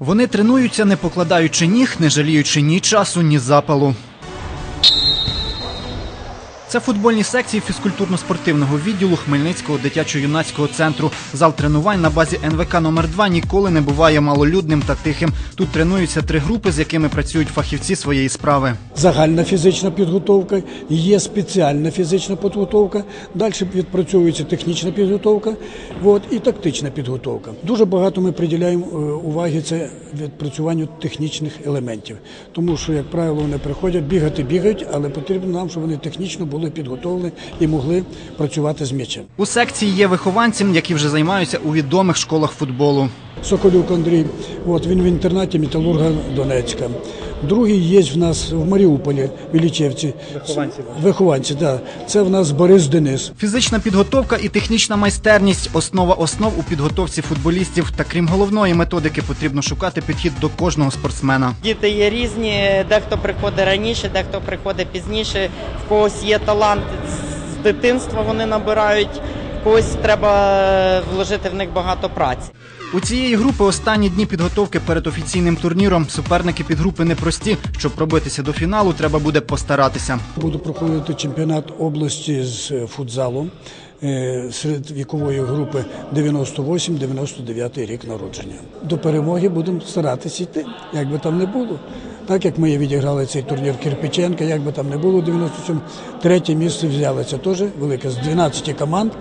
Вони тренуються, не покладаючи ніг, не жаліючи ні часу, ні запалу. Це футбольні секції фізкультурно-спортивного відділу Хмельницького дитячо-юнацького центру. Зал тренувань на базі НВК номер 2 ніколи не буває малолюдним та тихим. Тут тренуються три групи, з якими працюють фахівці своєї справи. загальна фізична підготовка, є спеціальна фізична підготовка, далі відпрацьовується технічна підготовка от, і тактична підготовка. Дуже багато ми приділяємо е, уваги це відпрацюванню технічних елементів, тому що, як правило, вони приходять бігати, бігають, але потрібно нам, щоб вони технічно були підготовлені і могли працювати з м'ячем. У секції є вихованці, які вже займаються у відомих школах футболу. Соколюк Андрій, от він в інтернаті Металурга Донецька. Другий є в нас в Маріуполі, в Іллічевці. Вихованці. Вихованці, так. Це в нас Борис Денис. Фізична підготовка і технічна майстерність основа основ у підготовці футболістів. Та крім головної методики, потрібно шукати підхід до кожного спортсмена. Діти є різні, дехто приходить раніше, дехто приходить пізніше, в когось є талант з дитинства вони набирають, когось треба вложити в них багато праці. У цієї групи останні дні підготовки перед офіційним турніром. Суперники підгрупи непрості. Щоб пробитися до фіналу, треба буде постаратися. Буде проходити чемпіонат області з е, футзалу е, серед вікової групи 98-99 рік народження. До перемоги будемо старатися йти, як би там не було. Так як ми відіграли цей турнір Кирпиченка, як би там не було, 97 третє місце взяли. Це теж велике з 12 команд.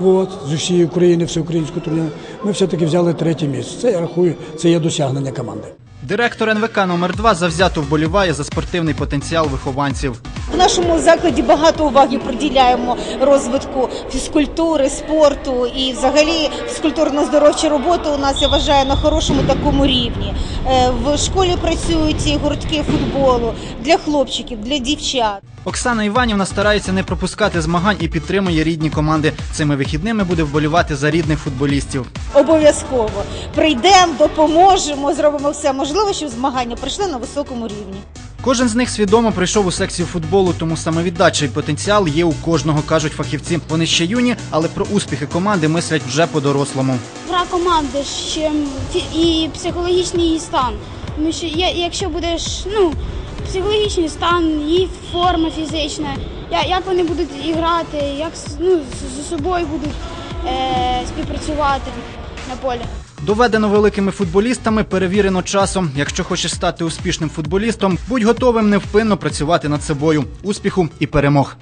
От, з усієї України, всеукраїнського турніру. Ми все-таки взяли третє місце. Це я рахую, це є досягнення команди. Директор НВК номер 2 завзято вболіває за спортивний потенціал вихованців. В нашому закладі багато уваги приділяємо розвитку фізкультури, спорту і взагалі фізкультурно-здоровча робота у нас я вважаю на хорошому такому рівні. Е, В школі працюють гуртки футболу для хлопчиків, для дівчат. Оксана Іванівна старається не пропускати змагань і підтримує рідні команди. Цими вихідними буде вболівати за рідних футболістів. Обов'язково прийдемо, допоможемо, зробимо все можливе, щоб змагання пройшли на високому рівні. Кожен з них свідомо прийшов у секцію футболу, тому самовіддача і потенціал є у кожного, кажуть фахівці. Вони ще юні, але про успіхи команди мислять вже по-дорослому. гра команди ще і психологічний її стан. Тому що якщо будеш, ну, психологічний стан, її форма фізична, як вони будуть і грати, як ну, з собою будуть е, співпрацювати на полі. Доведено великими футболістами, перевірено часом. Якщо хочеш стати успішним футболістом, будь готовим невпинно працювати над собою. Успіху і перемог.